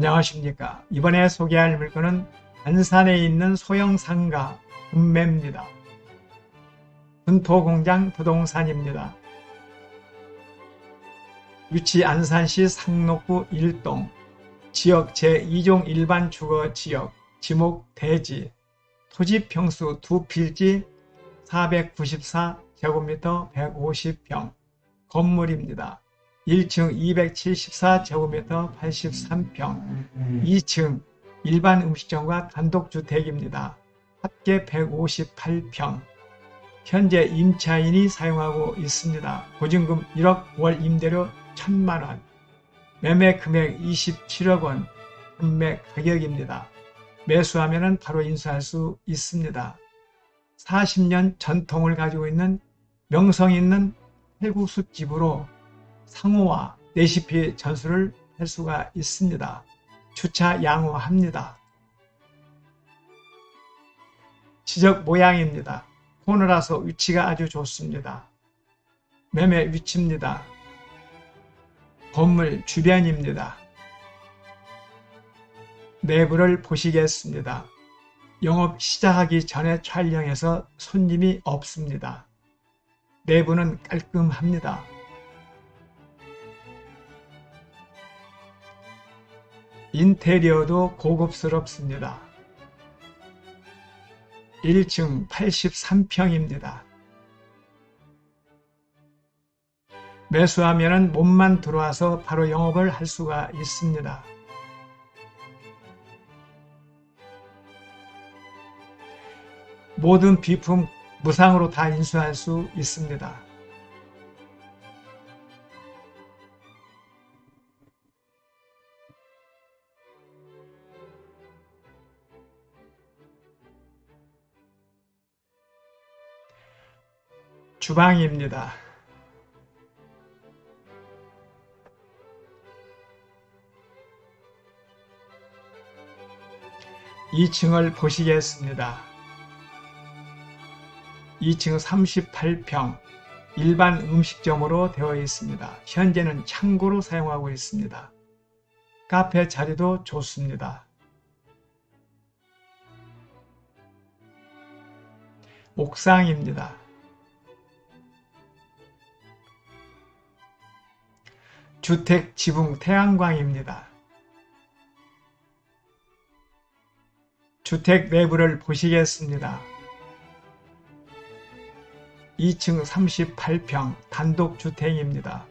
안녕하십니까. 이번에 소개할 물건은 안산에 있는 소형 상가 금매입니다. 분토공장 부동산입니다. 위치 안산시 상록구 1동 지역 제2종 일반 주거 지역 지목 대지 토지 평수 두 필지 494제곱미터 150평 건물입니다. 1층 274제곱미터 83평 2층 일반 음식점과 단독주택입니다. 합계 158평 현재 임차인이 사용하고 있습니다. 보증금 1억 월 임대료 1000만원 매매 금액 27억원 판매 가격입니다. 매수하면 바로 인수할 수 있습니다. 40년 전통을 가지고 있는 명성 있는 해구수집으로 상호와 레시피 전수를 할 수가 있습니다. 주차 양호합니다. 지적 모양입니다. 코너라서 위치가 아주 좋습니다. 매매 위치입니다. 건물 주변입니다. 내부를 보시겠습니다. 영업 시작하기 전에 촬영해서 손님이 없습니다. 내부는 깔끔합니다. 인테리어도 고급스럽습니다. 1층 83평입니다. 매수하면 몸만 들어와서 바로 영업을 할 수가 있습니다. 모든 비품 무상으로 다 인수할 수 있습니다. 주방입니다. (2층을) 보시겠습니다. 2층 38평 일반 음식점으로 되어 있습니다. 현재는 창고로 사용하고 있습니다. 카페 자리도 좋습니다. 옥상입니다. 주택 지붕 태양광입니다. 주택 내부를 보시겠습니다. 2층 38평 단독주택입니다.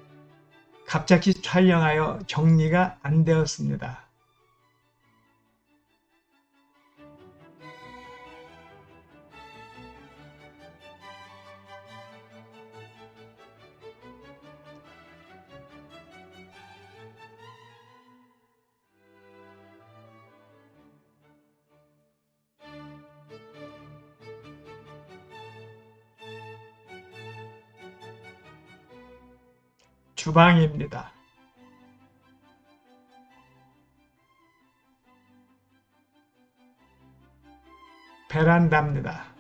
갑자기 촬영하여 정리가 안 되었습니다. 주방입니다. 베란다입니다.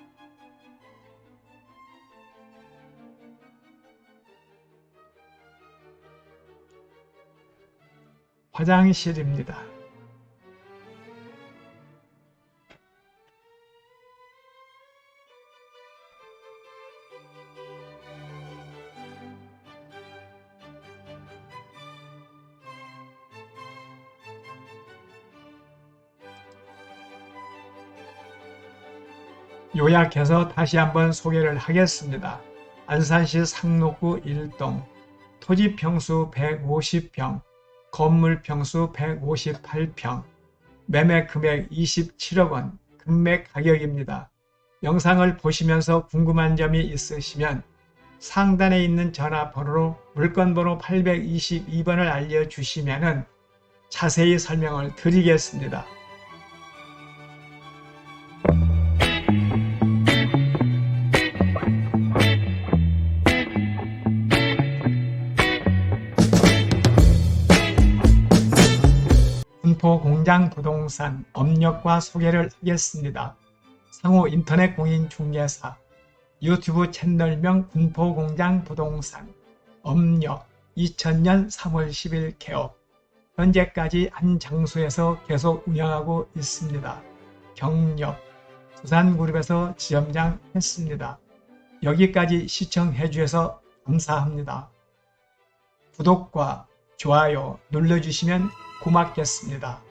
화장실입니다. 요약해서 다시 한번 소개를 하겠습니다. 안산시 상록구 1동 토지 평수 150평, 건물 평수 158평, 매매 금액 27억 원, 금매 가격입니다. 영상을 보시면서 궁금한 점이 있으시면 상단에 있는 전화번호로 물건번호 822번을 알려주시면 자세히 설명을 드리겠습니다. 공장 부동산 업력과 소개를 하겠습니다. 상호 인터넷 공인 중개사 유튜브 채널명 군포 공장 부동산 업력 2000년 3월 10일 개업 현재까지 한 장소에서 계속 운영하고 있습니다. 경력 두산그룹에서 지점장 했습니다. 여기까지 시청해 주셔서 감사합니다. 구독과 좋아요 눌러주시면 고맙겠습니다.